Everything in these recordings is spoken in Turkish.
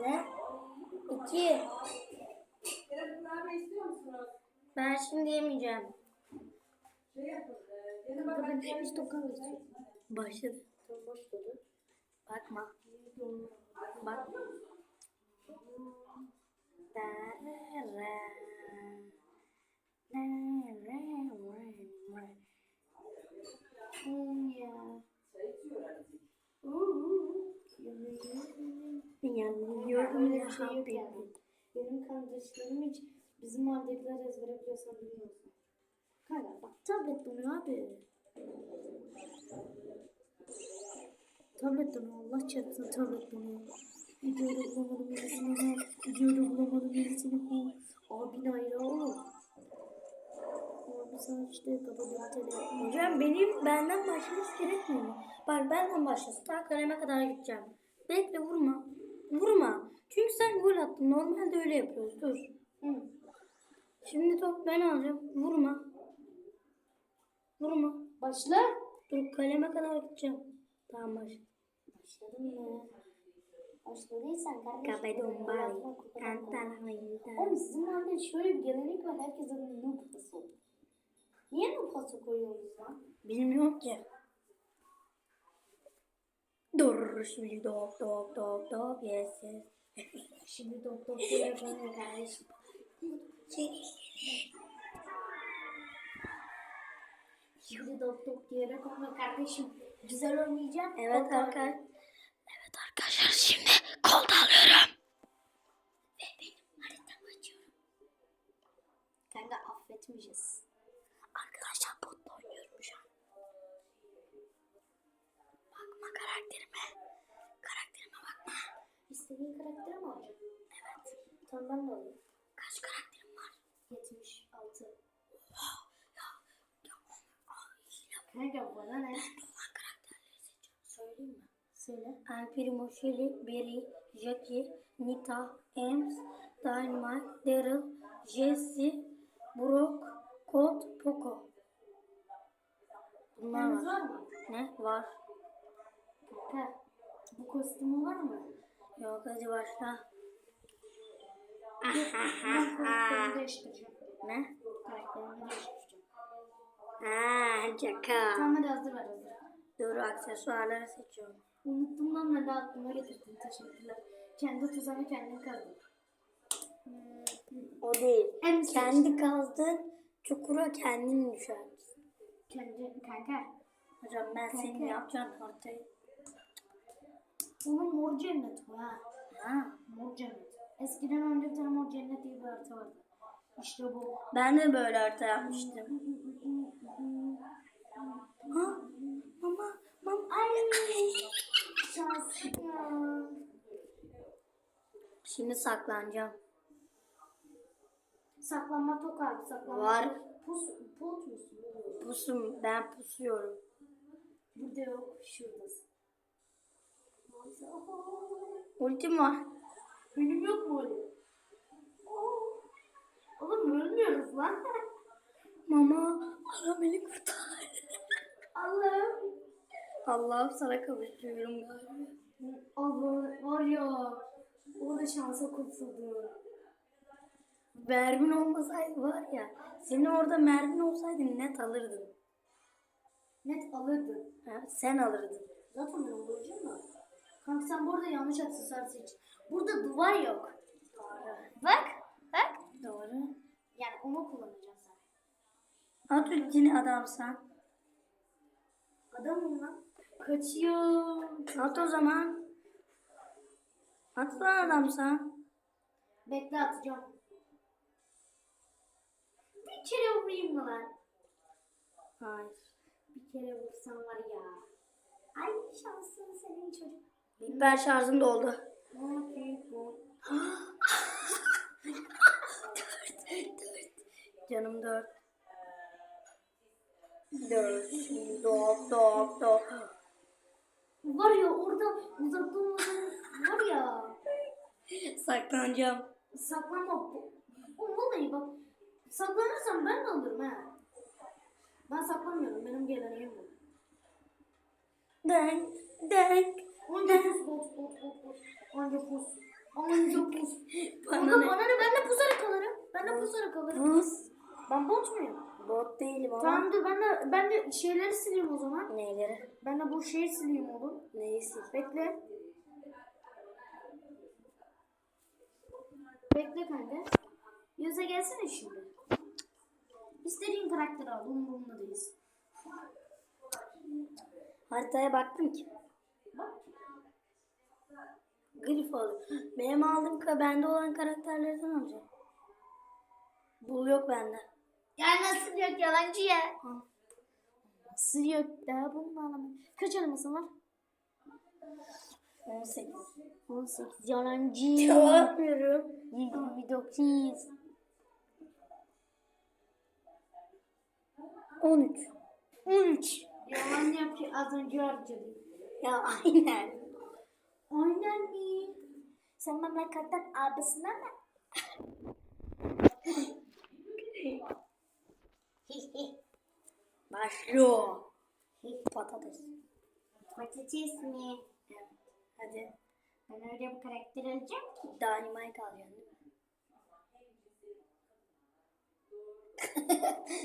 Ne? İki. Ben şimdi yemeyeceğim. Tokan geçiyor. Başladı. Bakma. Bak. Darara. Darara. Şey yani. Habibi. Benim kardeşlerim hiç bizim mahalledekiler ezbere biliyorsan bilmiyorsun. Kanka bak tablet bunu abi. Tablet bunu Allah çarpsın tablet bunu. Videoda bulamadım birisini ha. Videoda bulamadım birisini ha. Abin ayrı oğlum. Abi sen işte kapatıp telefonu. Hocam benim benden başlaması gerekmiyor mu? Bak benden başlasın. Ta kaleme kadar gideceğim. Bekle vurma. Vurma. Çünkü sen gol attın. Normalde öyle yapıyoruz. Dur. Hı. Şimdi top ben alacağım. Vurma. Vurma. Başla. Dur kaleme kadar gideceğim. Tamam başla. Başladın mı? Başladıysan kardeşim. Kapedum bari. Oğlum Kantan sizin şöyle bir gelenek var. Herkes adına noob pası. Niye noob pası koyuyorsunuz lan? Bilmiyorum ki. Dur şimdi dop dop dop dop yes yes. Şimdi dop dop diye yapamıyor kardeşim. Şimdi dop dop diyerek ama kardeşim güzel oynayacağım. Evet arkadaşlar. Evet arkadaşlar şimdi kolda alıyorum. Ve benim haritamı açıyorum. Kanka affetmeyeceğiz. Karakterime. Karakterime bakma. İstediğin karakteri mi alacaksın? Evet. Tamam ben de alayım. Kaç karakterim var? 76. Kanka bana ne? Olan karakterleri seçiyorum. Söyleyeyim mi? Söyle. El Primo, Shelly, Barry, Jackie, Nita, Ems, Dynamite, Daryl, Jesse, Brock, Colt, Poco. Bunlar var. var mı? Ne? Var. Kanka bu kostümü var mı? Yok hadi başla. Ben karakterimi değiştireceğim. Ne? Karakterimi değiştireceğim. Haa, caka. Tamam hadi hazır ver hazır. Dur aksesuarları seçiyorum. Unuttum lan ben de aklıma getirdin. Teşekkürler. Kendi tuzağını kendin kazdın. O değil. En Kendi kazdığın çukura kendin düşersin. Kendi kanka. Hocam ben senin Kanka. yapacağın haritayı. Onun mor cennet bu ha. Ha. Mor cennet. Eskiden önce bir tane mor cennet diye bir harita vardı. İşte bu. Ben de böyle harita yapmıştım. Ha? Mama, mama. Ay şanslı ya. Şimdi saklanacağım. Saklanma tok abi saklanma. Var. Pus, pot musun? Pusum, ben pusuyorum. Burada yok şuradasın. Ultim var. Benim yok mu öyle? Oğlum ölmüyoruz lan. Mama, ara beni kurtar. Allah'ım. Allah'ım sana kavuşuyorum galiba. Allah var ya. Orada şansa kurtuldu. Mermin olmasaydı var ya, senin orada mermin olsaydı net alırdın. Net alırdı. Ha, sen alırdın. Zaten ben olacağım da. Kanka sen burada yanlış aksesuar seç. Burada duvar yok. Bak. Bak. Doğru. Yani onu kullanacaksın sen. At ultini adamsan. Adamım lan. Kaçıyor. At o zaman. At lan adamsan. Bekle atacağım. Bir kere vurayım mı lan? Hayır. Bir kere vursam var ya. Ay şansın senin çocuk. Hiper şarjım doldu. Yapayım bu? Canım dört. Dört. Dop dop dop. Var ya orada uzakta olmadan var ya. Saklanacağım. Saklanma. Oğlum vallahi bak. Saklanırsam ben de alırım ha. Ben saklanmıyorum. Benim geleneğim bu. Denk. Denk. Anca pus bot bot bot bot. Anca pus. Anca pus. Bana Kanka ne? bana ne ben de pusarak kalırım. Ben de pusarak kalırım. Buz. Ben bot muyum? Bot değilim ama. Tamam dur ben de ben de şeyleri sileyim o zaman. Neyleri? Ben de bu şeyi sileyim oğlum. Neyisi? Bekle. Bekle kanka. Yüze gelsene şimdi. İstediğin karakteri al. Umurumda değiliz. Haritaya baktım ki. Grif aldım. Benim aldığım ka bende olan karakterlerden alacağım. Bul yok bende. Ya nasıl yok yalancı ya? Nasıl yok? Daha bunu bağlamayın. Kaç elmasın var? 18. 18 yalancı. Yapmıyorum. 29. 13. 13. Yalan yapıyor az önce harcadım. Ya aynen. Aynen? Sen memleketten abisine mi? Başlıyor. Patates. Patates mi? Evet. Hadi. Ben öyle bir karakter alacağım ki. Dynamite alacaksın değil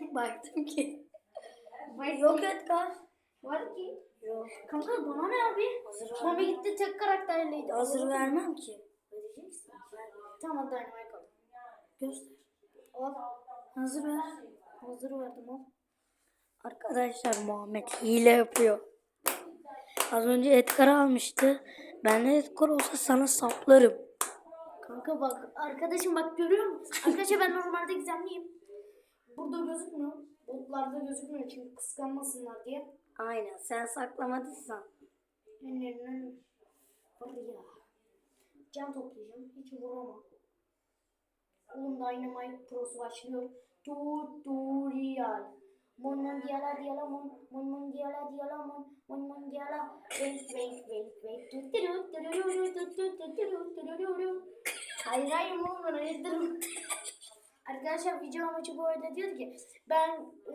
mi? Baktım ki. Yok ki. Edgar. Var ki. Yok. Kanka bana ne abi? Hazır vermem. gitti tek karakterliydi. Hazır vermem ki. Vereceksin. Tamam Dynamite al. Göster. Al. Hazır ver. Hazır verdim al. Arkadaşlar Muhammed hile yapıyor. Az önce Edgar almıştı. Ben de Edgar olsa sana saplarım. Kanka bak arkadaşım bak görüyor musun? Arkadaşlar ben normalde gizemliyim. Burada gözükmüyor. Botlarda gözükmüyor çünkü kıskanmasınlar diye. Aynen sen saklamadıysan. Önlerinin var ya. Can toplayacağım. Hiç vuramam. Oğlum Dynamite Pro'su başlıyor. Tutorial. Mon mondiala diala mon mon mondiala diala mon mon mondiala wait wait wait wait Hayır hayır mon yedim. Arkadaşlar video amacı bu arada diyordu ki ben e,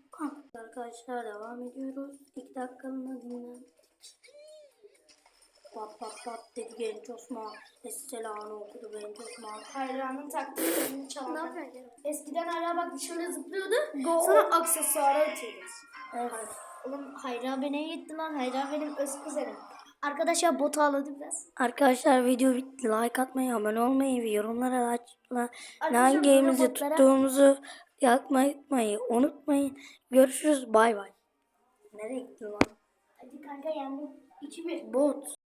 Arkadaşlar devam ediyoruz. İki dakikalığına dinlendik. Pat pat pat dedi genç Osman. Esselam'ı okudu genç Osman. hayranın taktiklerini çaldı. yapıyorsun? Eskiden hala bak şöyle zıplıyordu. Go. Sonra aksesuara atıyordu. Evet. Oğlum Hayra beni gitti lan. Hayra benim öz kuzenim. Arkadaşlar botu ağladı biraz. Arkadaşlar video bitti. Like atmayı, abone olmayı ve yorumlara Arkadaşlar, hangi botlara- tuttuğumuzu yakmayı unutmayın. Görüşürüz. Bay bay. Nereye gittin lan? Hadi kanka yendim. 2-1. Bot.